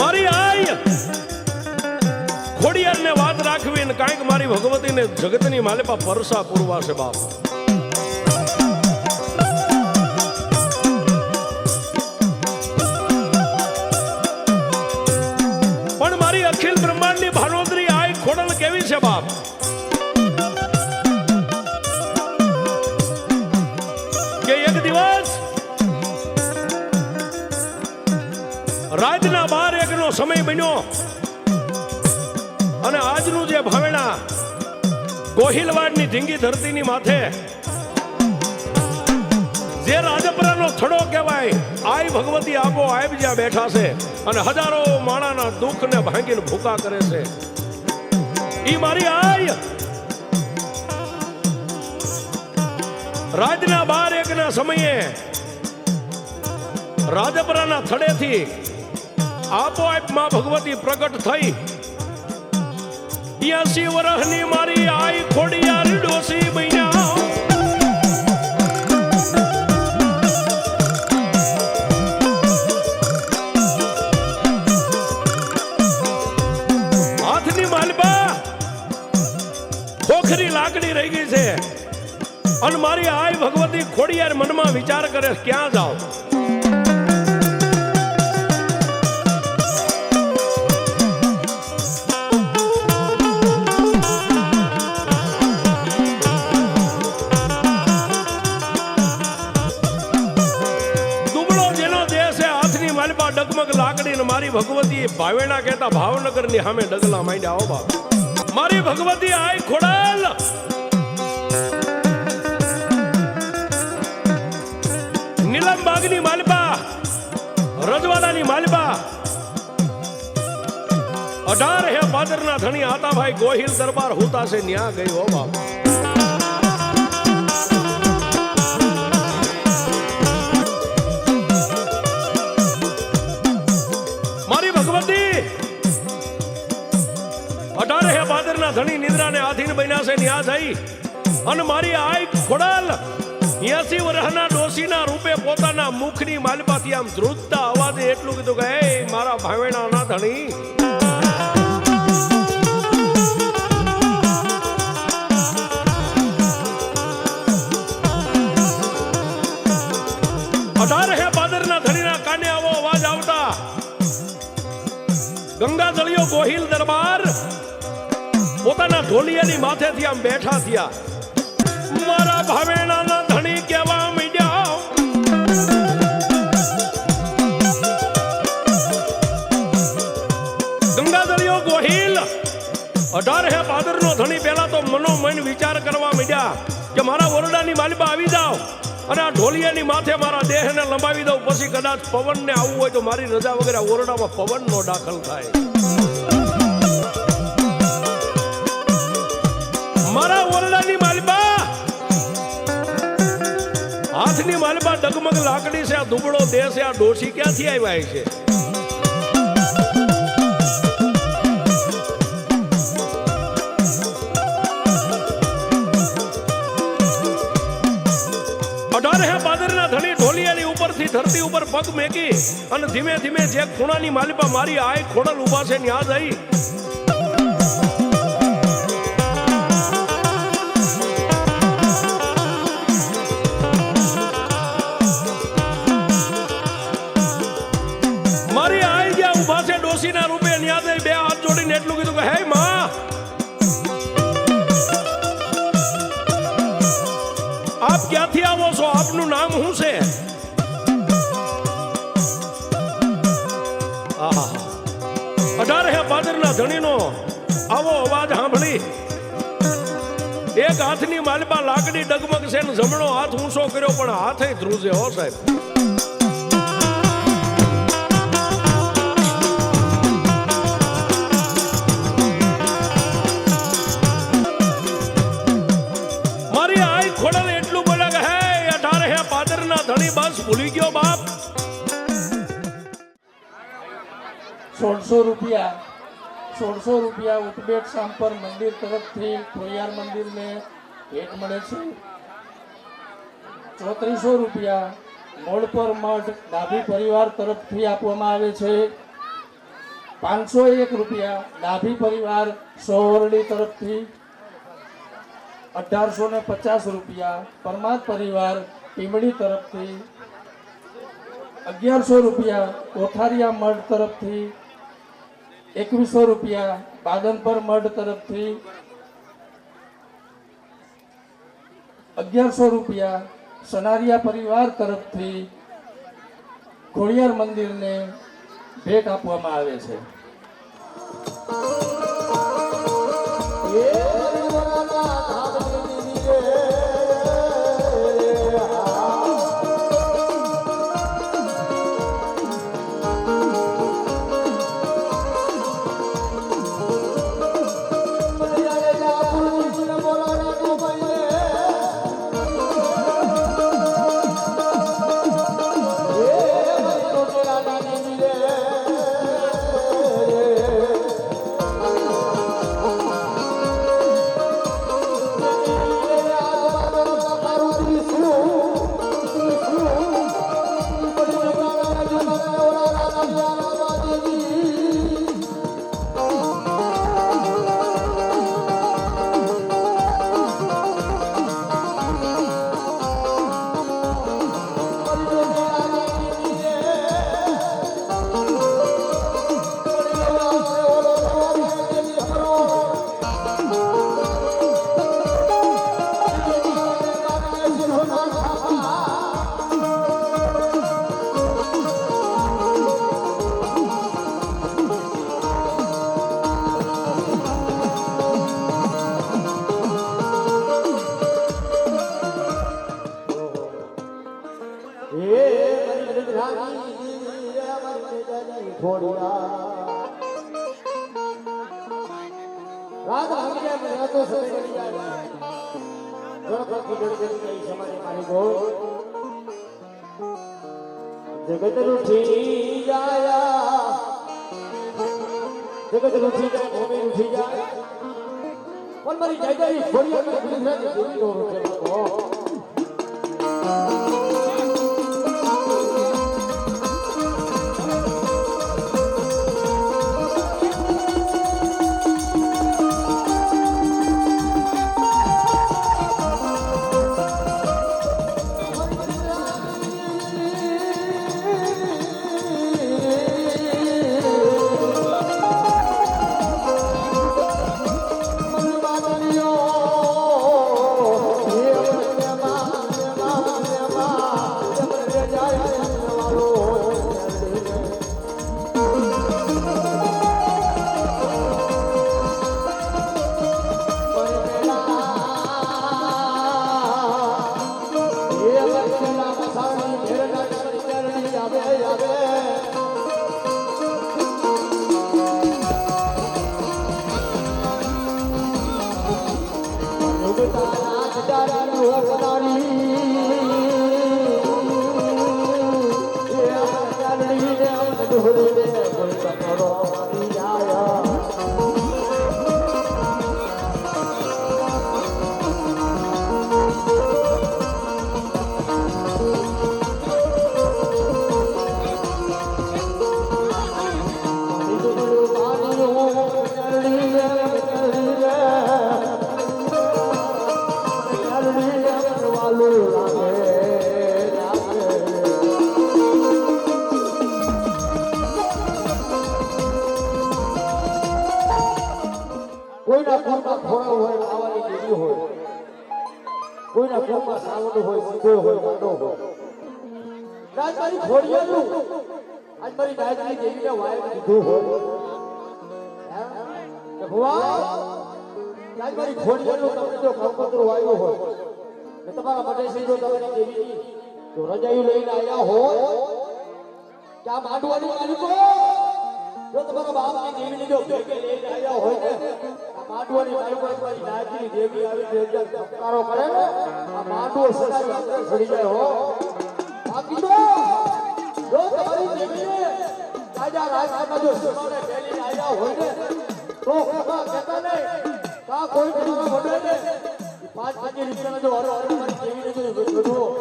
મારી આય ખોડિયારને વાત રાખવી ને કાંઈક મારી ભગવતીને જગતની માલેપા પરસા પૂરવા છે બાપ. પણ મારી અખિલ બ્રહ્માંડની ભાનોદરી આય ખોડલ કેવી છે બાપ? સમય બન્યો. અને આજનું જે ભાવેણા, કોહિલવાડની ઢીંગી ધરતીની માથે, જે રાજપરાનો થડો કહેવાય, આય ભગવતી આપો આયબ જ્યાં બેઠા છે અને હજારો માણાના દુઃખને ભાંગીને ભૂકા કરે છે. ઈ મારી આય! રાજના બાર એકના સમયે, રાજપરાના થડેથી આપોઆપ ભગવતી પ્રગટ થઈ. યાસી વરહની મારી આઈ ખોડિયાર ડોસી બન્યા. હાથની માલબા, ખોખરી લાકડી રહી ગઈ છે. અને મારી આય ભગવતી ખોડિયાર મનમાં વિચાર કરે ક્યાં જાઓ? હાથની ડગમગ લાકડી મારી ભગવતી ભાવેણા કહેતા ભાવનગરની સામે ડગલા માંડ્યા. આવો બાપ. મારી ભગવતી આય ખોડાલ! નીલમ બાગની માલપા, રજવાડાની માલપા. અઢાર હે પાદરના ધણી આતાભાઈ ગોહિલ દરબાર હોતા છે ન્યા ગઈ હો બાપ. બાદરના ધણી નિદ્રાને આધીન બન્યા છે, ન્યા જઈ અને મારી આઈ ખોડાલ એસી વર્ષના ડોશીના રૂપે પોતાના મુખની માલપાથી આમ ધ્રુજતા અવાજે એટલું કીધું કે એ મારા ભાવેણા ના ધણી ઢોલિયાની માથેથી આમ બેઠા થયા. મારા ભાવેણાના ધણી કેવા મીડ્યા. ગંગાધરિયો ગોહિલ અઢાર હે પાદરનો ધણી, પહેલા તો મનોમન વિચાર કરવા મીડ્યા કે મારા ઓરડાની માલિબા આવી જાઓ અને આ ઢોલિયાની માથે મારા દેહને લંબાવી દઉં. પછી કદાચ પવનને આવવું હોય તો મારી રજા વગર ઓરડામાં પવનનો દાખલ થાય. મારા ઓરડાની માલિપા હાથની માલબા ડગમગ લાકડી છે, આ દુબળો દેહ છે, આ ડોસી ક્યાંથી આવ્યા છે? ધરતી ઉપર પગ મેકી અને ધીમે ધીમે જે ખૂણાની માલિપા મારી આય ખોડલ ઊભા છે, ન્યા જઈ. પાદરના ધણીનો આવો અવાજ સાંભળી. એક હાથની માલમાં લાકડી ડગમગ છે ને જમણો હાથ ઊંચો કર્યો, પણ હાથે ધ્રુજે, હો સાહેબ. મારી આઈ ખોડલ એટલું બોલે કે પાદરના ધણી, બસ ભૂલી ગયો બાપ. સોળસો રૂપિયા સોળસો રૂપિયા ઉત્બેટ સાંપર મંદિર તરફથી ખોડિયાર મંદિરને ભેટ મળે છે. ચોત્રીસો રૂપિયા મોડપર મઠ ડાભી પરિવાર તરફથી આપવામાં આવે છે. પાંચસો એક રૂપિયા ડાભી પરિવાર સોવરડી તરફથી. અઢારસો ને પચાસ રૂપિયા પરમાર પરિવાર પીમડી તરફથી. અગિયારસો રૂપિયા કોઠારિયા મઠ તરફથી એકવીસો રૂપિયા પાદનપર મઢ તરફથી અગિયારસો રૂપિયા સનારિયા પરિવાર તરફથી ખોડિયાર મંદિરને ભેટ આપવામાં આવે છે. રાત ભાંગી જાય પણ રાતો સે કરી જાય ગણપતિ ગણપતિ કઈ સમાજે મારી ગો જગત રૂઠી જાય જગત રૂઠી જાય ભૂમિ રૂઠી જાય પણ મારી જય જય તો ગુજરાતી ભૂમિ નો રૂઠે એકદમ ચમકારો કરે ને, આ માંડવો સદાય અંદર સડી જાય હો. બાકી તો જો તમારી દેવીને રાજા રાજમાં જો સીમાને ફેલીને આવ્યા હોય ને, તો કોકા કહેતા નહીં. કા કોઈ તમારા વડે ને. પાંચ પાંચ રૂપિયાનો જો હરો હરો મારી દેવીને જો બધું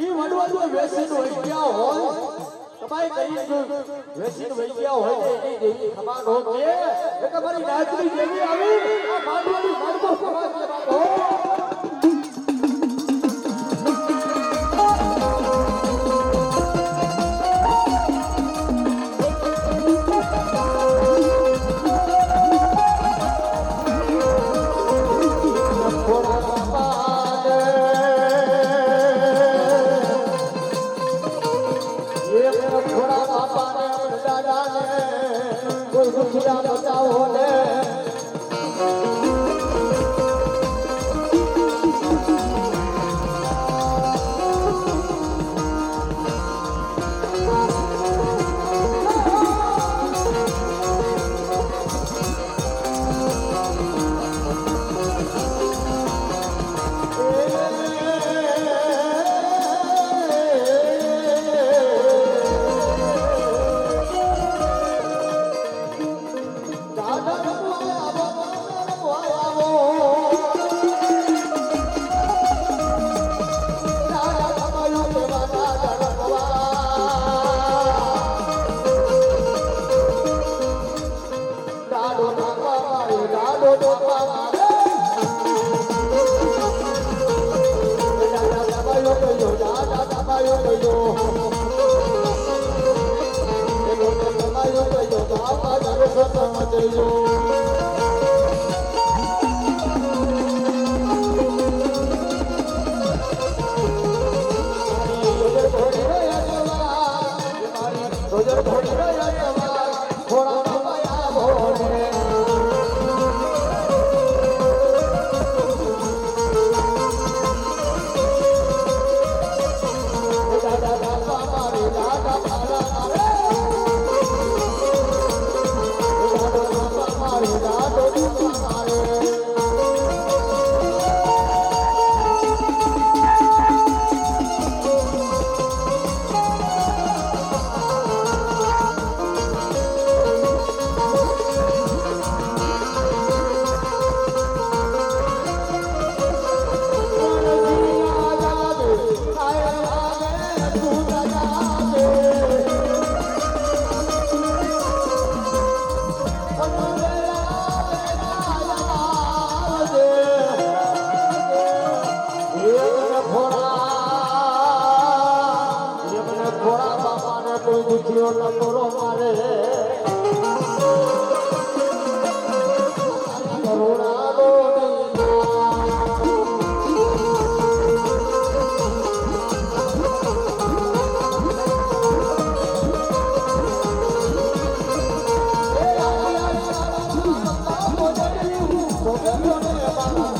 ઈ વડવા જો વ્યસન હોય ક્યાં હોય કમાઈ કરી જો વેચીને વહી ગયા હોય તો દેવી ખમા નો કે કે તમારી નાચની દેવી આવી, આ માંડવાની માંડવો ખમા કોઈ બતાવો ને.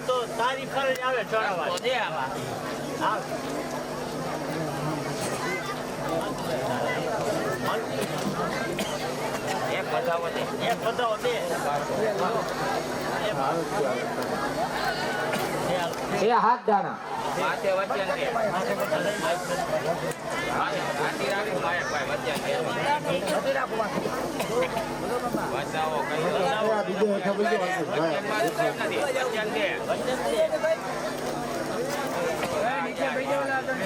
તો તારી ફરજ આવે તો છોડાવવાની દે. હા. એક બતાવો દે. એક બતાવો બે એ હાથ દાણા. માથે વચન બીજો ઓલું, બીજો. કોઈ બાર નથી.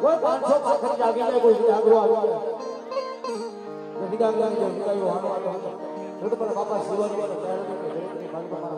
કોઈ પાંચસો પાછળ જાગી જાય બાપા શિવાજી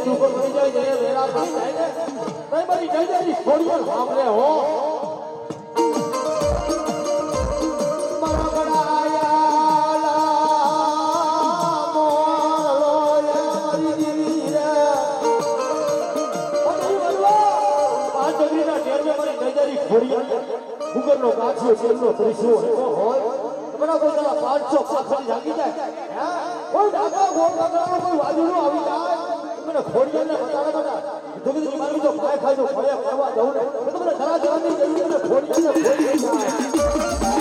નહીં મારી નજરની ખોડિયાર સાંભળે હો? મારા ગણાયા મોલો મારી દીવી રે આ જગરીના ટેરવે મારી નજરી ખોડિયાર ગુગરનો કાછિયો ચેલનો ત્રિશુળ હોય બરાબર પેલા પાંચસો પાછળ જાગી જાય કોઈ વાજુડો આવી જાય. મને ખોડિયારને બતાડે બધા જગરી મારી તો ભાઈ ખાજો, ભાઈ કરવા દઉં ને તો જરા જવાની જરૂર મને ખોડિયારને ખોડી જાય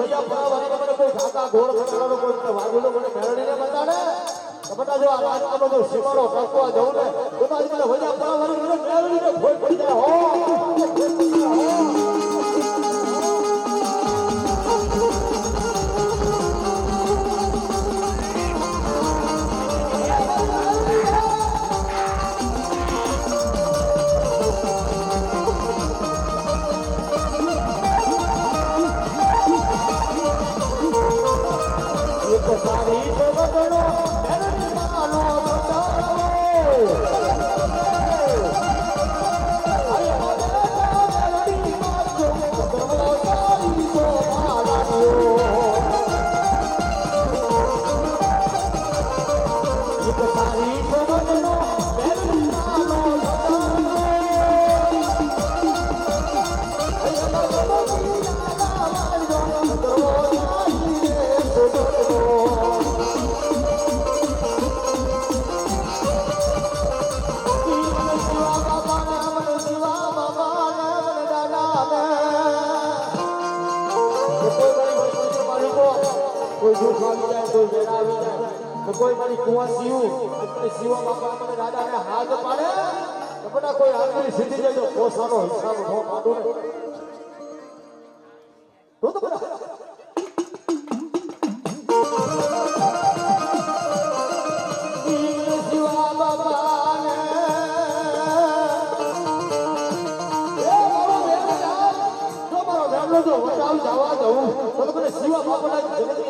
ભૈયા ભરાવા મને કોઈ ઘાટા ઘોર ઘટાડો ખોડિયાર બની જાવ હો શિવાળો ટકવા જવું ને તો ભોય પડી જાય આવી કોઈ મારી કુવા સીવું એટલે સીવા બાપા મને દાદાને હાથ પાડે? બધા કોઈ આગળ સીધી જાય તો હિસાબ નો ને. તો જવા જવું તો શિવા બાબાના જગતની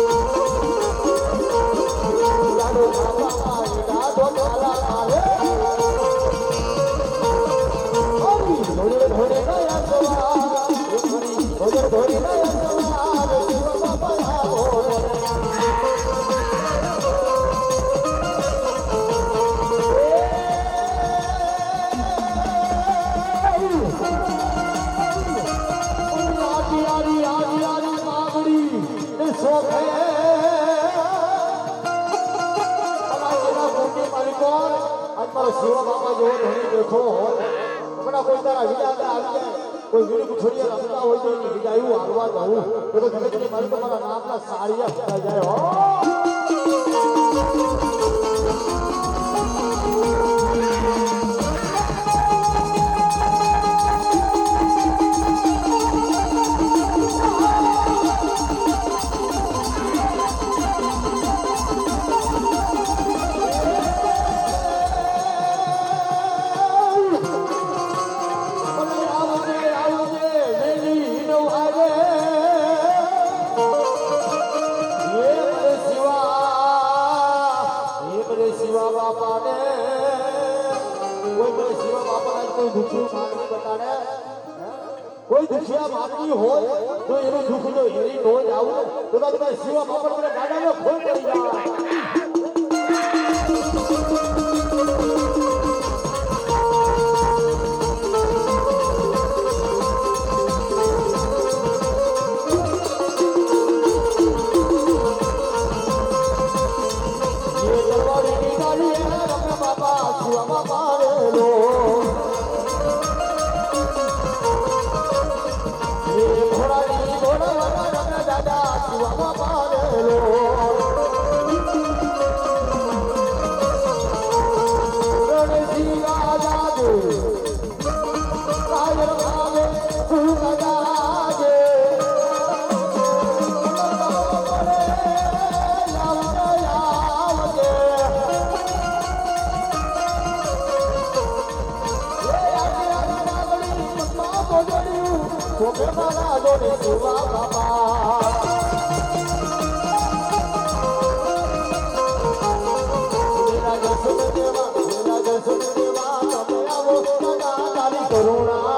પણ સુરત બાપા જેવો ધણી દેખો હોય હમણાં કોઈ તારા વિદાતા આવી જાય. કોઈ વિરુદ્ધ છોડીએ રમતા હોય તો વિદાયું હાલવા જવું તો ધીમે ધીમે મારી તમારા નામના સારી જાય, હો. కరుణా